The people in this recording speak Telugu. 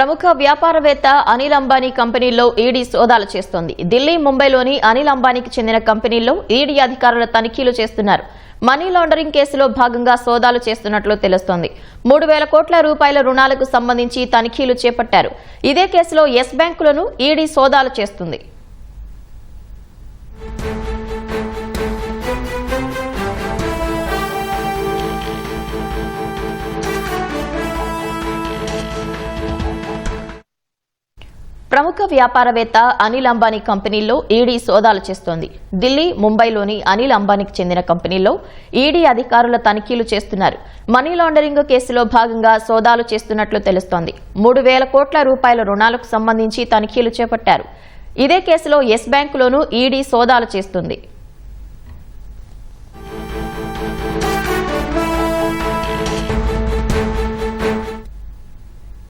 ప్రముఖ వ్యాపారవేత్త అనిల్ అంబానీ కంపెనీల్లో ఈడీ సోదాలు చేస్తోంది. ఢిల్లీ ముంబైలోని అనిల్ అంబానీకి చెందిన కంపెనీల్లో ఈడీ అధికారులు తనిఖీలు చేస్తున్నారు. మనీ లాండరింగ్ కేసులో భాగంగా సోదాలు చేస్తున్నట్లు తెలుస్తోంది. మూడు వేల కోట్ల రూపాయల రుణాలకు సంబంధించి తనిఖీలు చేపట్టారు. ఇదే కేసులో ఎస్ బ్యాంకులను ఈడీ సోదాలు చేస్తుంది. ప్రముఖ వ్యాపారవేత్త అనిల్ అంబానీ కంపెనీల్లో ఈడీ సోదాలు చేస్తోంది. ఢిల్లీ ముంబైలోని అనిల్ అంబానీకి చెందిన కంపెనీల్లో ఈడీ అధికారుల తనిఖీలు చేస్తున్నారు. మనీ లాండరింగ్ కేసులో భాగంగా సోదాలు చేస్తున్నట్లు తెలుస్తోంది. మూడు వేల కోట్ల రూపాయల రుణాలకు సంబంధించి తనిఖీలు చేపట్టారు. ఇదే కేసులో ఎస్ బ్యాంకులోనూ ఈడీ సోదాలు చేస్తుంది.